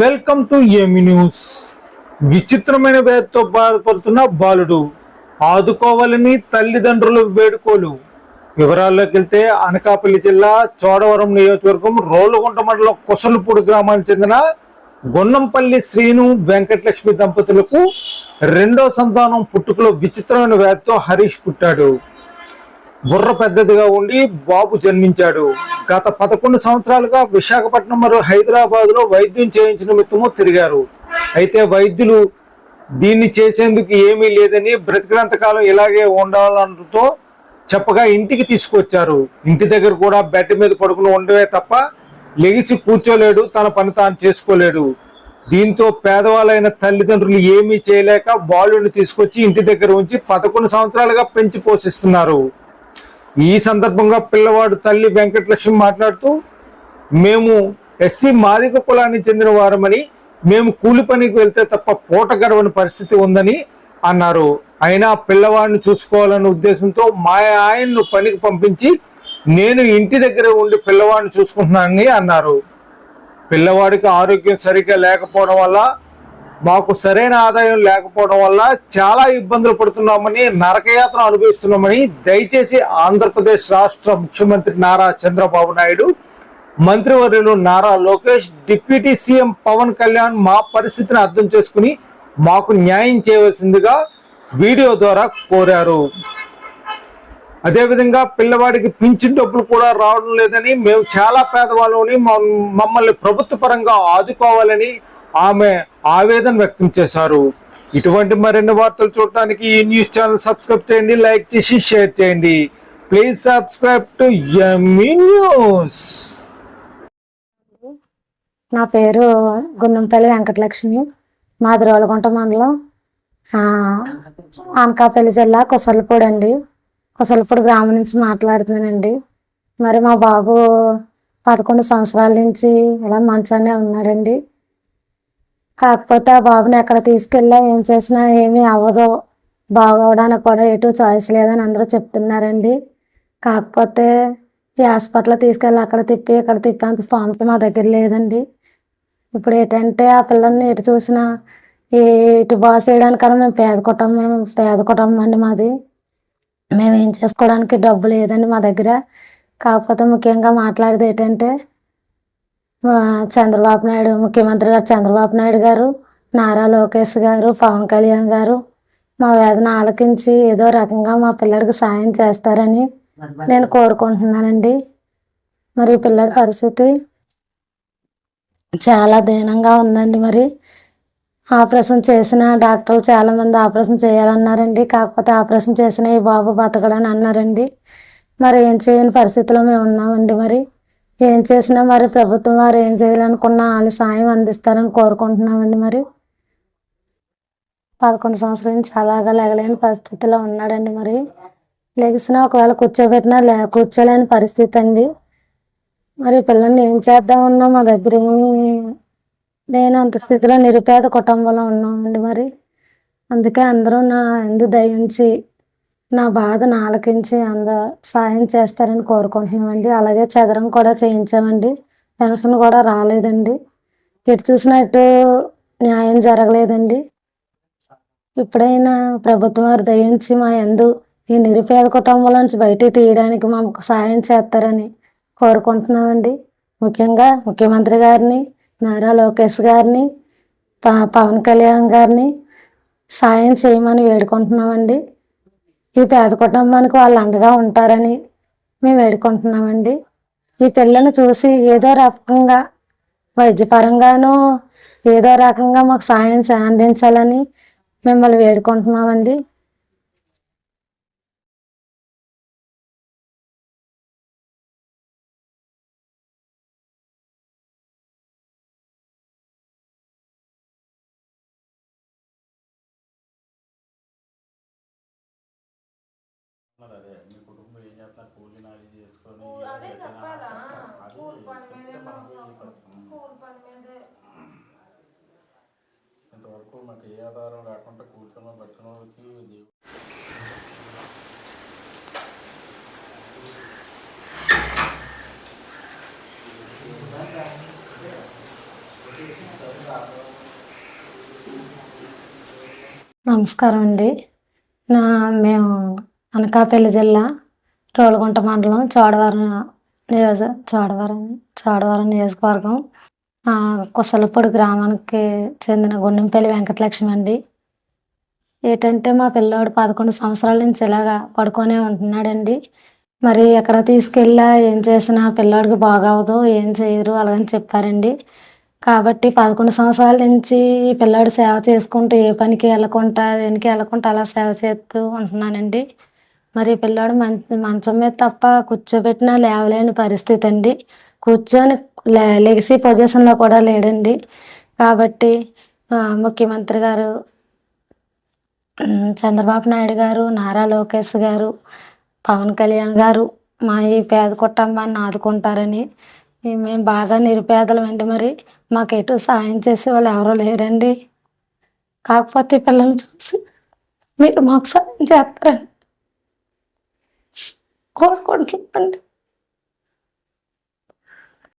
Welcome to ఏమి news విచిత్రమైన వ్యాధితో బాధపడుతున్న బాలుడు. ఆదుకోవాలని తల్లిదండ్రులు వేడుకోలు. వివరాల్లోకి వెళ్తే అనకాపల్లి జిల్లా చోడవరం నియోజకవర్గం రోలుగుంట మండలం కుసలపూడి గ్రామానికి చెందిన గొన్నంపల్లి శ్రీను వెంకటలక్ష్మి దంపతులకు రెండో సంతానం పుట్టుకలో విచిత్రమైన వ్యాధితో హరీష్ పుట్టాడు. బుర్ర పెద్దదిగా ఉండి బాబు జన్మించాడు. గత పదకొండు సంవత్సరాలుగా విశాఖపట్నం మరియు హైదరాబాద్లో వైద్యం చేయించిన నిమిత్తము తిరిగారు. అయితే వైద్యులు దీన్ని చేసేందుకు ఏమీ లేదని బ్రతికినంతకాలం ఇలాగే ఉండాలంటూ చెప్పగా ఇంటికి తీసుకొచ్చారు. ఇంటి దగ్గర కూడా బెడ్ మీద పడుకుని ఉండవే తప్ప లెగిసి కూర్చోలేడు తన పని తాను చేసుకోలేడు. దీంతో పేదవాళ్ళైన తల్లిదండ్రులు ఏమీ చేయలేక బాలుని తీసుకొచ్చి ఇంటి దగ్గర ఉంచి పదకొండు సంవత్సరాలుగా పెంచి పోషిస్తున్నారు. ఈ సందర్భంగా పిల్లవాడు తల్లి వెంకటలక్ష్మి మాట్లాడుతూ మేము ఎస్సీ మాదిక కులానికి చెందిన వారమని మేము కూలి పనికి వెళ్తే తప్ప పూట గడవని పరిస్థితి ఉందని అన్నారు. అయినా పిల్లవాడిని చూసుకోవాలన్న ఉద్దేశంతో మా ఆయన్ను పనికి పంపించి నేను ఇంటి దగ్గర ఉండి పిల్లవాడిని చూసుకుంటున్నానని అన్నారు. పిల్లవాడికి ఆరోగ్యం సరిగ్గా లేకపోవడం వల్ల మాకు సరైన ఆదాయం లేకపోవడం వల్ల చాలా ఇబ్బందులు పడుతున్నామని నరకయాత్ర అనుభవిస్తున్నామని దయచేసి ఆంధ్రప్రదేశ్ రాష్ట్ర ముఖ్యమంత్రి నారా చంద్రబాబు నాయుడు మంత్రివర్యులు నారా లోకేష్ డిప్యూటీ సీఎం పవన్ కళ్యాణ్ మా పరిస్థితిని అర్థం చేసుకుని మాకు న్యాయం చేయవలసిందిగా వీడియో ద్వారా కోరారు. అదేవిధంగా పిల్లవాడికి పింఛన్ డబ్బులు కూడా రావడం లేదని మేము చాలా పేదవాళ్ళని మమ్మల్ని ప్రభుత్వ పరంగా ఆదుకోవాలని ఆమె ఆవేదన వ్యక్తం చేశారు. ఇటువంటి మరిన్ని వార్తలు చూడటానికి ఈ న్యూస్ ఛానల్ సబ్స్క్రైబ్ చేయండి లైక్ చేసి షేర్ చేయండి. Please subscribe to news. నా పేరు గున్నంపల్లి వెంకటలక్ష్మి మాదిరోలగుంట మండలం అనకాపల్లి జిల్లా కుసలపూడి అండి. కుసలపూడి గ్రామం నుంచి మాట్లాడుతున్నానండి. మరి మా బాబు పదకొండు సంవత్సరాల నుంచి ఇలా మంచానే ఉన్నాడండి. కాకపోతే ఆ బాబుని ఎక్కడ తీసుకెళ్ళా ఏం చేసినా ఏమీ అవ్వదు. బాగోవడానికి కూడా ఎటు చాయిస్ లేదని అందరూ చెప్తున్నారండి. కాకపోతే ఈ హాస్పిటల్ తీసుకెళ్ళి అక్కడ తిప్పి ఇక్కడ తిప్పి అంత స్తోమత మా దగ్గర లేదండి. ఇప్పుడు ఏంటంటే ఆ పిల్లల్ని ఎటు చూసినా ఈ ఇటు బాస్ చేయడానికన్నా మేము పేద కుటుంబం పేద కుటుంబం అండి మాది. మేము ఏం చేసుకోవడానికి డబ్బు లేదండి మా దగ్గర. కాకపోతే ముఖ్యంగా మాట్లాడేది ఏంటంటే చంద్రబాబు నాయుడు ముఖ్యమంత్రి గారు చంద్రబాబు నాయుడు గారు నారా లోకేష్ గారు పవన్ కళ్యాణ్ గారు మా వేదన ఆలకించి ఏదో రకంగా మా పిల్లడికి సాయం చేస్తారని నేను కోరుకుంటున్నానండి. మరి పిల్లడి పరిస్థితి చాలా దీనంగా ఉందండి మరి. ఆపరేషన్ చేసిన డాక్టర్లు చాలామంది ఆపరేషన్ చేయాలన్నారండి. కాకపోతే ఆపరేషన్ చేసిన ఈ బాబు బతకడని అన్నారండి. మరి ఏం చేయని పరిస్థితిలో మేము ఉన్నామండి మరి. ఏం చేసినా మరి ప్రభుత్వం వారు ఏం చేయాలనుకున్నా వాళ్ళు సాయం అందిస్తారని కోరుకుంటున్నామండి మరి. పదకొండు సంవత్సరాల నుంచి అలాగా లేగలేని పరిస్థితిలో ఉన్నాడండి మరి. లెగిసినా ఒకవేళ కూర్చోబెట్టినా లే కూర్చోలేని పరిస్థితి అండి. మరి పిల్లల్ని ఏం చేద్దామన్నా మా దగ్గర నేను అంత స్థితిలో నిరుపేద కుటుంబంలో ఉన్నామండి మరి. అందుకే అందరూ నా ఎందు దయించి నా బాధను ఆలకించి అంద సాయం చేస్తారని కోరుకుంటున్నామండి. అలాగే చదరం కూడా చేయించామండి. పెన్షన్ కూడా రాలేదండి. ఎటు చూసినట్టు న్యాయం జరగలేదండి. ఇప్పుడైనా ప్రభుత్వం వారు దయించి మా ఎందు ఈ నిరుపేద కుటుంబాల నుంచి బయటికి తీయడానికి మాకు సాయం చేస్తారని కోరుకుంటున్నామండి. ముఖ్యంగా ముఖ్యమంత్రి గారిని నారా లోకేష్ గారిని పవన్ కళ్యాణ్ గారిని సాయం చేయమని వేడుకుంటున్నామండి. ఈ పేద కుటుంబానికి వాళ్ళు అండగా ఉంటారని మేము వేడుకుంటున్నామండి. ఈ పిల్లని చూసి ఏదో రకంగా వైద్యపరంగానూ ఏదో రకంగా మాకు సాయం అందించాలని మిమ్మల్ని వేడుకుంటున్నామండి. మరి అదే మీ కుటుంబం ఏం కూలి నాలి చేసుకొని కూ- అదే ఏదైనా చెప్పాలా? కూలి పని మీదే కూలి పని మీదే. ఇంతవరకు మాకు ఏ ఆధారం లేకుండా కూర్చున్న వాళ్ళకి ఆ నమస్కారం అండి. నా మేము అనకాపల్లి జిల్లా రోలగుంట మండలం చోడవరం నియోజ చోడవరం చోడవరం నియోజకవర్గం ఆ, కుసలపూడి గ్రామానికి చెందిన గుండెంపల్లి వెంకటలక్ష్మి అండి. ఏంటంటే మా పిల్లోడు పదకొండు సంవత్సరాల నుంచి ఇలాగా పడుకొనే ఉంటున్నాడండి. మరి ఎక్కడ తీసుకెళ్ళా ఏం చేసినా పిల్లోడికి బాగవదు ఏం చేయరు అలాగని చెప్పారండి. కాబట్టి పదకొండు సంవత్సరాల నుంచి ఈ పిల్లాడు సేవ చేసుకుంటూ ఏ పనికి వెళ్ళకుండా దేనికి వెళ్ళకుండా అలా సేవ చేస్తూ ఉంటున్నానండి. మరి పిల్లోడు పిల్లాడు మంచం మీద తప్ప కూర్చోబెట్టినా లేవలేని పరిస్థితి అండి కూర్చొని లెగసీ పొజిషన్లో కూడా లేడండి. కాబట్టి ముఖ్యమంత్రి గారు చంద్రబాబు నాయుడు గారు నారా లోకేష్ గారు పవన్ కళ్యాణ్ గారు మా ఈ పేద కుటుంబాన్ని ఆదుకుంటారని మేము బాగా నిరుపేదలం అండి మరి. మాకు ఎటు సాయం చేసే వాళ్ళు ఎవరో లేరండి. కాకపోతే పిల్లల్ని చూసి మీరు మాకు సాయం చేస్తారని కోరుకుంటున్నాండి